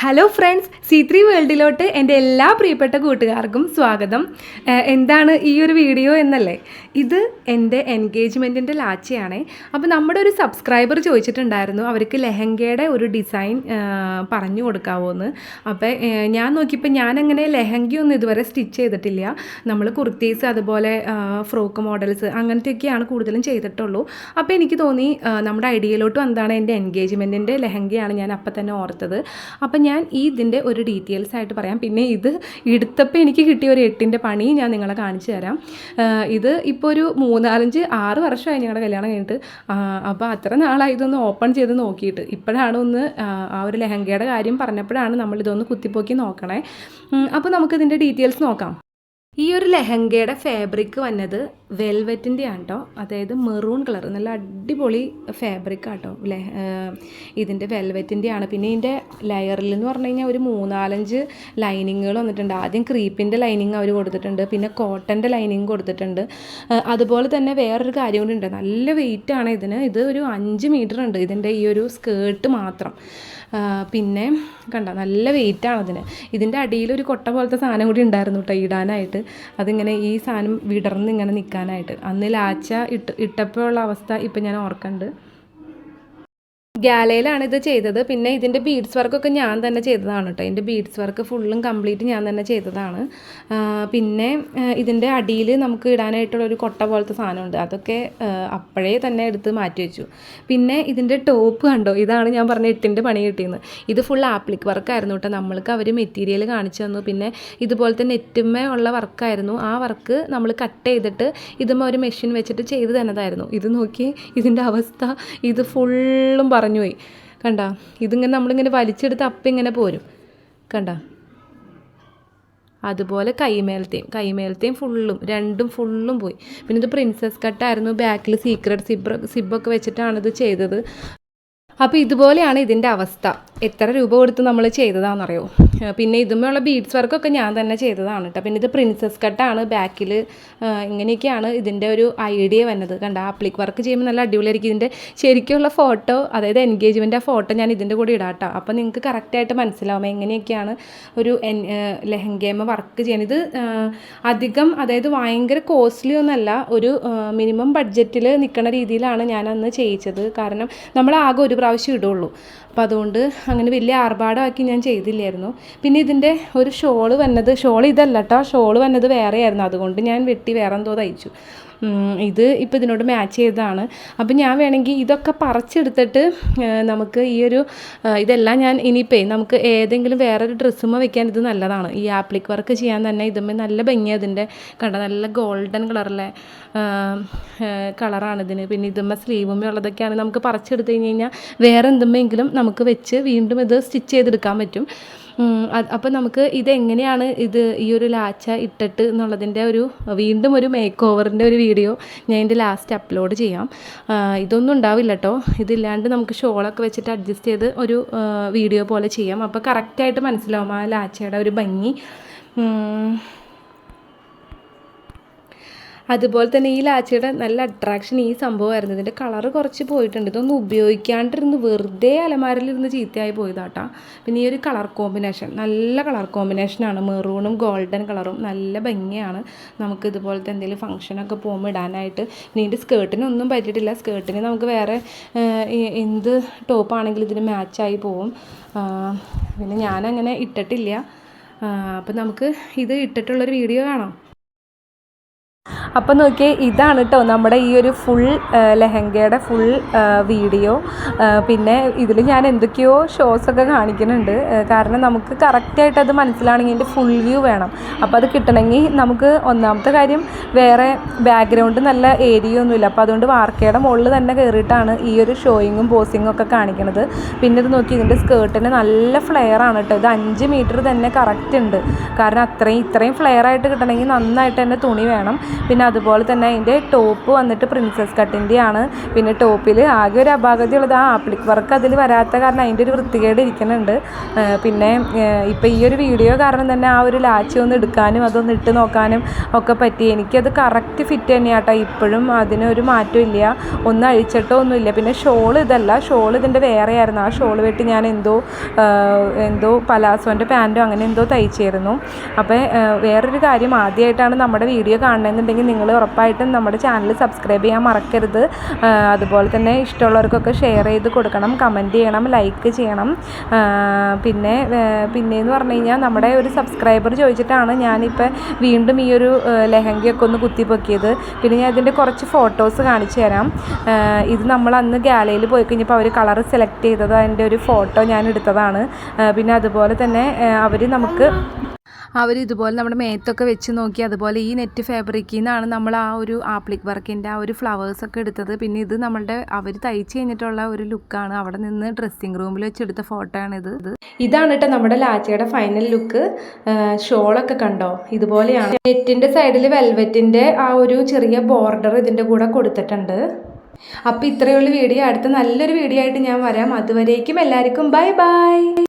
Hello friends C three വേൾഡിലോട്ട് എന്റെ എല്ലാ പ്രിയപ്പെട്ട കൂട്ടുകാർക്കും സ്വാഗതം. എന്താണ് ഈ ഒരു വീഡിയോ എന്നല്ലേ? ഇത് എന്റെ എൻഗേജ്മെന്റിന്റെ ലാച്ചയാണേ. അപ്പോൾ നമ്മുടെ ഒരു സബ്സ്ക്രൈബർ ചോദിച്ചിട്ടുണ്ടായിരുന്നു അവർക്ക് ലെഹങ്കയുടെ ഒരു ഡിസൈൻ പറഞ്ഞു കൊടുക്കാവോ എന്ന് അപ്പോൾ ഞാൻ നോക്കിയപ്പോൾ ഞാനങ്ങനെ ലെഹങ്കയൊന്നും ഇതുവരെ സ്റ്റിച്ച് ചെയ്തിട്ടില്ല. നമ്മൾ കുർത്തീസ് അതുപോലെ ഫ്രോക്ക് മോഡൽസ് അങ്ങനത്തെയൊക്കെയാണ് കൂടുതലും ചെയ്തിട്ടുള്ളൂ. അപ്പോൾ എനിക്ക് തോന്നി നമ്മുടെ ഐഡിയയിലോട്ട് എന്താണ് എന്റെ എൻഗേജ്മെന്റിന്റെ ലെഹങ്കയാണ് ഞാൻ അപ്പം തന്നെ ഓർത്തത്. അപ്പം ഞാൻ ഈ ഇതിന്റെ ഒരു ഡീറ്റെയിൽസ് ആയിട്ട് പറയാം. പിന്നെ ഇത് എടുത്തപ്പോൾ എനിക്ക് കിട്ടിയ ഒരു എട്ടിന്റെ പണി ഞാൻ നിങ്ങളെ കാണിച്ചു തരാം. ഇത് ഇപ്പോൾ ഒരു മൂന്നാലഞ്ച് ആറ് വർഷമായി ഞങ്ങളുടെ കല്യാണം കഴിഞ്ഞിട്ട്. അപ്പോൾ അത്ര നാളായി ഇതൊന്ന് ഓപ്പൺ ചെയ്ത് നോക്കിയിട്ട്. ഇപ്പോഴാണ് ഒന്ന് ആ ഒരു ലെഹങ്കയുടെ കാര്യം പറഞ്ഞപ്പോഴാണ് നമ്മളിതൊന്ന് കുത്തിപ്പോക്കി നോക്കണേ. അപ്പോൾ നമുക്കിതിന്റെ ഡീറ്റെയിൽസ് നോക്കാം. ഈ ഒരു ലെഹങ്കയുടെ ഫാബ്രിക് വന്നത് വെൽവെറ്റിന്റെ ആണ് കേട്ടോ അതായത് മെറൂൺ കളർ നല്ല അടിപൊളി ഫാബ്രിക് ആട്ടോ ലെ ഇതിന്റെ വെൽവെറ്റിന്റെ ആണ്. പിന്നെ ഇതിന്റെ ലെയറിൽ എന്ന് പറഞ്ഞു കഴിഞ്ഞാൽ ഒരു മൂന്നാലഞ്ച് ലൈനിങ്ങുകൾ വന്നിട്ടുണ്ട്. ആദ്യം ക്രീപ്പിന്റെ ലൈനിങ് അവർ കൊടുത്തിട്ടുണ്ട്. പിന്നെ കോട്ടന്റെ ലൈനിങ് കൊടുത്തിട്ടുണ്ട്. അതുപോലെ തന്നെ വേറൊരു കാര്യം കൂടി ഉണ്ട്. നല്ല വെയിറ്റ് ആണ് ഇതിന്. ഇത് ഒരു അഞ്ച് മീറ്റർ ഉണ്ട്. ഇതിന്റെ ഈ ഒരു സ്കേർട്ട് മാത്രം. പിന്നെ കണ്ട നല്ല വെയിറ്റാണ് അതിന്. ഇതിന്റെ അടിയിൽ ഒരു കൊട്ട പോലത്തെ സാധനം കൂടി ഉണ്ടായിരുന്നു കേട്ടോ ഇടാനായിട്ട്. അതിങ്ങനെ ഈ സാധനം വിടർന്ന് ഇങ്ങനെ നിൽക്കാനായിട്ട്. അന്ന് ലാച്ച ഇട്ട് ഇട്ടപ്പോഴുള്ള അവസ്ഥ ഇപ്പം ഞാൻ ഓർക്കുന്നുണ്ട് ഗാലയിലാണ് ഇത് ചെയ്തത്. പിന്നെ ഇതിന്റെ ബീഡ്സ് വർക്കൊക്കെ ഞാൻ തന്നെ ചെയ്തതാണ് കേട്ടോ ഇതിന്റെ ബീഡ്സ് വർക്ക് ഫുള്ളും കംപ്ലീറ്റ് ഞാൻ തന്നെ ചെയ്തതാണ്. പിന്നെ ഇതിന്റെ അടിയിൽ നമുക്ക് ഇടാനായിട്ടുള്ള ഒരു കൊട്ട പോലത്തെ സാധനമുണ്ട്. അതൊക്കെ അപ്പോഴേ തന്നെ എടുത്ത് മാറ്റി വെച്ചു. പിന്നെ ഇതിന്റെ ടോപ്പ് കണ്ടോ? ഇതാണ് ഞാൻ പറഞ്ഞ എട്ടിന്റെ പണി കിട്ടിയെന്ന്. ഇത് ഫുൾ ആപ്ലിക് വർക്കായിരുന്നു കേട്ടോ നമ്മൾക്ക് അവർ മെറ്റീരിയൽ കാണിച്ചു തന്നു. പിന്നെ ഇതുപോലത്തെ നെറ്റുമ്മ ഉള്ള വർക്കായിരുന്നു ആ വർക്ക് നമ്മൾ കട്ട് ചെയ്തിട്ട് ഇതുമ്മ ഒരു മെഷീൻ വെച്ചിട്ട് ചെയ്ത് തന്നതായിരുന്നു. ഇത് നോക്കി ഇതിന്റെ അവസ്ഥ. ഇത് ഫുള്ളും പറഞ്ഞു പോയി കണ്ട ഇതിങ്ങനെ നമ്മളിങ്ങനെ വലിച്ചെടുത്ത് അപ്പം ഇങ്ങനെ പോരും. കണ്ട. അതുപോലെ കൈമേലത്തെയും കൈമേലത്തെയും ഫുള്ളും രണ്ടും ഫുള്ളും പോയി. പിന്നെ ഇത് പ്രിൻസസ് കട്ടായിരുന്നു ബാക്കിൽ സീക്രട്ട് സിബ് സിബൊക്കെ വെച്ചിട്ടാണ് ഇത് ചെയ്തത്. അപ്പോൾ ഇതുപോലെയാണ് ഇതിന്റെ അവസ്ഥ. എത്ര രൂപ കൊടുത്ത് നമ്മൾ ചെയ്തതാണെന്നറിയോ? പിന്നെ ഇതുമേയുള്ള ബീഡ്സ് വർക്കൊക്കെ ഞാൻ തന്നെ ചെയ്തതാണ് കേട്ടോ പിന്നെ ഇത് പ്രിൻസസ് കട്ടാണ് ബാക്കിൽ ഇങ്ങനെയൊക്കെയാണ് ഇതിന്റെ ഒരു ഐഡിയ വന്നത്. കണ്ട? ആപ്ലിക് വർക്ക് ചെയ്യുമ്പോൾ നല്ല അടിപൊളിയായിരിക്കും. ഇതിന്റെ ശരിക്കുള്ള ഫോട്ടോ അതായത് എൻഗേജ്മെന്റ് ആ ഫോട്ടോ ഞാൻ ഇതിന്റെ കൂടെ ഇടാം കേട്ടോ അപ്പോൾ നിങ്ങൾക്ക് കറക്റ്റായിട്ട് മനസ്സിലാവും. എങ്ങനെയൊക്കെയാണ് ഒരു എൻ ലെഹങ്കേമ വർക്ക് ചെയ്യുന്നത് ഇത് അധികം അതായത് ഭയങ്കര കോസ്റ്റ്ലി ഒന്നല്ല ഒരു മിനിമം ബഡ്ജറ്റിൽ നിൽക്കുന്ന രീതിയിലാണ് ഞാൻ അന്ന് ചെയ്യിച്ചത്. കാരണം നമ്മൾ ആകെ ഒരു പ്രാവശ്യം ഇടുള്ളൂ. അപ്പോൾ അതുകൊണ്ട് അങ്ങനെ വലിയ ആർഭാടമാക്കി ഞാൻ ചെയ്തില്ലായിരുന്നു. പിന്നെ ഇതിന്റെ ഒരു ഷോൾ വന്നത് ഷോൾ ഇതല്ല കേട്ടോ ഷോൾ വന്നത് വേറെയായിരുന്നു. അതുകൊണ്ട് ഞാൻ വെട്ടി വേറെ എന്തോ തയ്ച്ചു. ഇത് ഇപ്പോൾ ഇതിനോട് മാച്ച് ചെയ്തതാണ്. അപ്പോൾ ഞാൻ വേണമെങ്കിൽ ഇതൊക്കെ പറിച്ചെടുത്തിട്ട് നമുക്ക് ഈ ഒരു ഇതെല്ലാം ഞാൻ ഇനിയിപ്പേ നമുക്ക് ഏതെങ്കിലും വേറൊരു ഡ്രസ്സുമ്മ വെക്കാൻ ഇത് നല്ലതാണ്. ഈ ആപ്ലിക് വർക്ക് ചെയ്യാൻ തന്നെ ഇതുമ്മേ നല്ല ഭംഗിയാണ് അതിന്റെ കണ്ട? നല്ല ഗോൾഡൻ കളറിലെ കളറാണ് ഇതിന്. പിന്നെ ഇതുമ്മ സ്ലീവുമ്മ ഉള്ളതൊക്കെയാണ് നമുക്ക് പറിച്ചെടുത്ത് കഴിഞ്ഞ് കഴിഞ്ഞാൽ വേറെ എന്തുമ്മെങ്കിലും നമുക്ക് വെച്ച് വീണ്ടും ഇത് സ്റ്റിച്ച് ചെയ്തെടുക്കാൻ പറ്റും. അപ്പോൾ നമുക്ക് ഇതെങ്ങനെയാണ് ഇത് ഈ ഒരു ലാച്ച ഇട്ടിട്ട് എന്നുള്ളതിന്റെ ഒരു വീണ്ടും ഒരു മേക്ക് ഓവറിന്റെ ഒരു വീഡിയോ ഞാൻ എന്റെ ലാസ്റ്റ് അപ്ലോഡ് ചെയ്യാം. ഇതൊന്നും ഉണ്ടാവില്ല കേട്ടോ ഇതില്ലാണ്ട് നമുക്ക് ഷോളൊക്കെ വെച്ചിട്ട് അഡ്ജസ്റ്റ് ചെയ്ത് ഒരു വീഡിയോ പോലെ ചെയ്യാം. അപ്പോൾ കറക്റ്റായിട്ട് മനസ്സിലാവും ആ ലാച്ചയുടെ ഒരു ഭംഗി. അതുപോലെ തന്നെ ഈ ലാച്ചിയുടെ നല്ല അട്രാക്ഷൻ ഈ സംഭവമായിരുന്നു. ഇതിന്റെ കളറ് കുറച്ച് പോയിട്ടുണ്ട്. ഇതൊന്നും ഉപയോഗിക്കാണ്ടിരുന്ന് വെറുതെ അലമാരിലിരുന്ന് ചീത്തയായി പോയതാട്ടാ. പിന്നെ ഈ ഒരു കളർ കോമ്പിനേഷൻ നല്ല കളർ കോമ്പിനേഷനാണ് മെറൂണും ഗോൾഡൻ കളറും നല്ല ഭംഗിയാണ്. നമുക്ക് ഇതുപോലത്തെ എന്തെങ്കിലും ഫംഗ്ഷനൊക്കെ പോകുമ്പോൾ ഇടാനായിട്ട്. ഇതിന്റെ സ്കേർട്ടിനൊന്നും പറ്റിയിട്ടില്ല. സ്കേർട്ടിന് നമുക്ക് വേറെ എന്ത് ടോപ്പാണെങ്കിലും ഇതിന് മാച്ചായി പോവും. പിന്നെ ഞാനങ്ങനെ ഇട്ടിട്ടില്ല. അപ്പം നമുക്ക് ഇത് ഇട്ടിട്ടുള്ളൊരു വീഡിയോ കാണാം. അപ്പം നോക്കിയേ ഇതാണ് കേട്ടോ നമ്മുടെ ഈ ഒരു ഫുൾ ലെഹങ്കയുടെ ഫുൾ വീഡിയോ പിന്നെ ഇതിൽ ഞാൻ എന്തൊക്കെയോ ഷോസൊക്കെ കാണിക്കുന്നുണ്ട്. കാരണം നമുക്ക് കറക്റ്റായിട്ട് അത് മനസ്സിലാണെങ്കിൽ അതിന്റെ ഫുൾ വ്യൂ വേണം. അപ്പോൾ അത് കിട്ടണമെങ്കിൽ നമുക്ക് ഒന്നാമത്തെ കാര്യം വേറെ ബാക്ക്ഗ്രൗണ്ട് നല്ല ഏരിയ ഒന്നുമില്ല അപ്പോൾ അതുകൊണ്ട് വാർക്കയുടെ മുകളിൽ തന്നെ കയറിയിട്ടാണ് ഈ ഒരു ഷോയിങ്ങും പോസിങ്ങും ഒക്കെ കാണിക്കുന്നത് പിന്നെ ഇത് നോക്കി ഇതിന്റെ സ്കേർട്ടിന് നല്ല ഫ്ലെയർ ആണ് കേട്ടോ ഇത് അഞ്ച് മീറ്റർ തന്നെ കറക്റ്റ് ഉണ്ട്. കാരണം അത്രയും ഇത്രയും ഫ്ലെയർ ആയിട്ട് കിട്ടണമെങ്കിൽ നന്നായിട്ട് തന്നെ തുണി വേണം. പിന്നെ അതുപോലെ തന്നെ അതിന്റെ ടോപ്പ് വന്നിട്ട് പ്രിൻസസ് കട്ടിന്റെ ആണ് പിന്നെ ടോപ്പിൽ ആകെ ഒരു അപാകതയുള്ളത് ആ ആപ്ലിക് വർക്ക് അതിൽ വരാത്ത കാരണം അതിന്റെ ഒരു വൃത്തികേട് ഇരിക്കുന്നുണ്ട്. പിന്നെ ഇപ്പം ഈ ഒരു വീഡിയോ കാരണം തന്നെ ആ ഒരു ലാച്ചി ഒന്ന് എടുക്കാനും അതൊന്ന് ഇട്ട് നോക്കാനും ഒക്കെ പറ്റി. എനിക്കത് കറക്റ്റ് ഫിറ്റ് തന്നെയാട്ടോ ഇപ്പോഴും അതിനൊരു മാറ്റം ഇല്ല. ഒന്നും അഴിച്ചിട്ടോ ഒന്നുമില്ല പിന്നെ ഷോൾ ഇതല്ല. ഷോൾ ഇതിന്റെ വേറെ ആയിരുന്നു ആ ഷോൾ വെട്ട് ഞാൻ എന്തോ എന്തോ പലാസോന്റെ പാന്റോ അങ്ങനെ എന്തോ തയ്ച്ചായിരുന്നു അപ്പോൾ വേറൊരു കാര്യം ആദ്യമായിട്ടാണ് നമ്മുടെ വീഡിയോ കാണണമെന്നുണ്ടെങ്കിൽ നിങ്ങൾ ഉറപ്പായിട്ടും നമ്മുടെ ചാനൽ സബ്സ്ക്രൈബ് ചെയ്യാൻ മറക്കരുത്. അതുപോലെ തന്നെ ഇഷ്ടമുള്ളവർക്കൊക്കെ ഷെയർ ചെയ്ത് കൊടുക്കണം കമന്റ് ചെയ്യണം ലൈക്ക് ചെയ്യണം. പിന്നെ പിന്നെയെന്ന് പറഞ്ഞു കഴിഞ്ഞാൽ നമ്മുടെ ഒരു സബ്സ്ക്രൈബർ ചോദിച്ചിട്ടാണ് ഞാനിപ്പോൾ വീണ്ടും ഈ ഒരു ലെഹങ്കയൊക്കെ ഒന്ന് കുത്തിപ്പൊക്കിയത്. പിന്നെ ഞാൻ ഇതിന്റെ കുറച്ച് ഫോട്ടോസ് കാണിച്ചു തരാം. ഇത് നമ്മൾ അന്ന് ഗാലയിൽ പോയി കഴിഞ്ഞപ്പോൾ അവർ കളർ സെലക്ട് ചെയ്തത് അതിന്റെ ഒരു ഫോട്ടോ ഞാൻ എടുത്തതാണ്. പിന്നെ അതുപോലെ തന്നെ അവർ നമുക്ക് അവർ ഇതുപോലെ നമ്മുടെ മേത്തൊക്കെ വെച്ച് നോക്കി അതുപോലെ ഈ നെറ്റ് ഫാബ്രിക്കിൽ നിന്നാണ് നമ്മൾ ആ ഒരു ആപ്ലിക് വർക്കിന്റെ ആ ഒരു ഫ്ലവേഴ്സൊക്കെ എടുത്തത്. പിന്നെ ഇത് നമ്മളുടെ അവർ തയ്ച്ച് കഴിഞ്ഞിട്ടുള്ള ഒരു ലുക്കാണ്. അവിടെ നിന്ന് ഡ്രസ്സിങ് റൂമിൽ വെച്ചെടുത്ത ഫോട്ടോ ആണിത് ഇത് ഇതാണ് കേട്ടോ നമ്മുടെ ലാച്ചയുടെ ഫൈനൽ ലുക്ക് ഷോളൊക്കെ കണ്ടോ? ഇതുപോലെയാണ്. നെറ്റിന്റെ സൈഡിൽ വെൽവെറ്റിന്റെ ആ ഒരു ചെറിയ ബോർഡർ ഇതിന്റെ കൂടെ കൊടുത്തിട്ടുണ്ട്. അപ്പോൾ ഇത്രയുള്ള വീഡിയോ. അടുത്ത നല്ലൊരു വീഡിയോ ആയിട്ട് ഞാൻ വരാം. അതുവരേക്കും എല്ലാവർക്കും ബൈ ബൈ